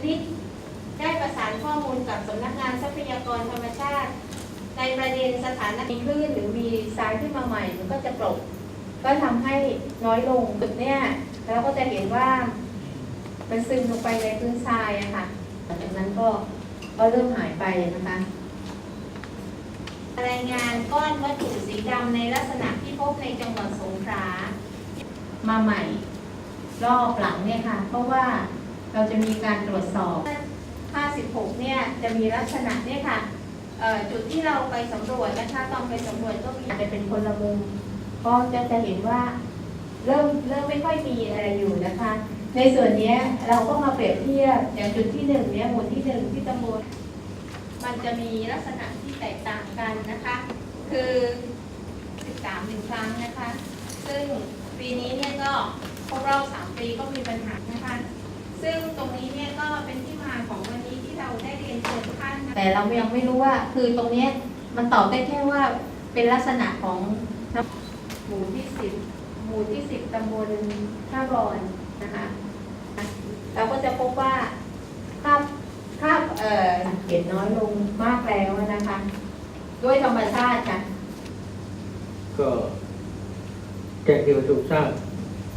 อันนี้ได้ประสานข้อมูลกับสำนักงานทรัพยากรธรรมชาติ ในประเด็นสถานะมีคลื่นหรือมีทรายขึ้นมาใหม่มันก็จะกลบก็ทำให้น้อยลงจุดเนี้ยเราก็จะเห็นว่า มันซึมลงไปในพื้นทรายอะค่ะหลังจากนั้นก็ก็เริ่มหายไปนะคะรายงานก้อนวัตถุสีดำในลักษณะที่พบในจังหวัดสงขลามาใหม่ รอบหลังเนี่ยค่ะ เพราะว่า เราจะมีการตรวจสอบ56เนี่ยจะมีลักษณะเนี่ยค่ะจุดที่เราไปสำรวจนะคะตอนไปสำรวจก็มีจะเป็นคนละมุมก็จะจะเห็นว่าเริ่มเริ่มไม่ค่อยมีอะไรอยู่นะคะ ในส่วนนี้เราก็มาเปรียบเทียบอย่างจุดที่หนึ่งเนี่ยหมู่ที่หนึ่งที่ตำบลมันจะมีลักษณะที่แตกต่างกันนะคะ คือ 13หนึ่งครั้งนะคะ ซึ่งปีนี้เนี่ยก็ครบรอบ3ปีก็มีปัญหานะคะ แต่เรายังไม่รู้ว่าคือตรงเนี้ยมันตอบได้แค่ว่าเป็นลักษณะของน้ำหมู่ที่10หมู่ที่10ตำบลท่าบอนนะคะเราก็จะพบว่าภาพภาพเอ่อเห็นน้อยลงมากแล้วนะคะ ด้วยธรรมชาติค่ะก็แจ้งที่ประชุมทราบ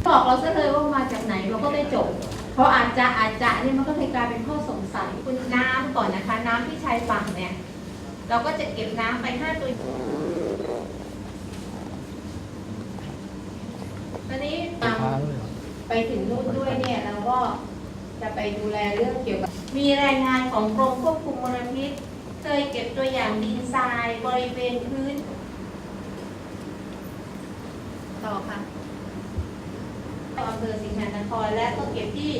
บอกเราซะเลยว่ามาจากไหนเราก็ได้จบ เพราะอาจจะอาจจะเนี่ยมันก็เลยกลายเป็นข้อสงสัยคุณน้ำก่อนนะคะ น้ำที่ชายฝั่งเนี่ย เราก็จะเก็บน้ำไปห้าตัวตอนนี้นไปถึงนู่นด้วยเนี่ยเราก็จะไปดูแลเรื่องเกี่ยวกับ มีรายงานของกรมควบคุมมลพิษ เคยเก็บตัวอย่างดินทรายบริเวณพื้น ต่อค่ะอำเภอสิงหนครและก็เก็บที่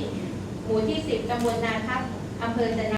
หมู่ที่ 10ตำบลนาทับอำเภอจะ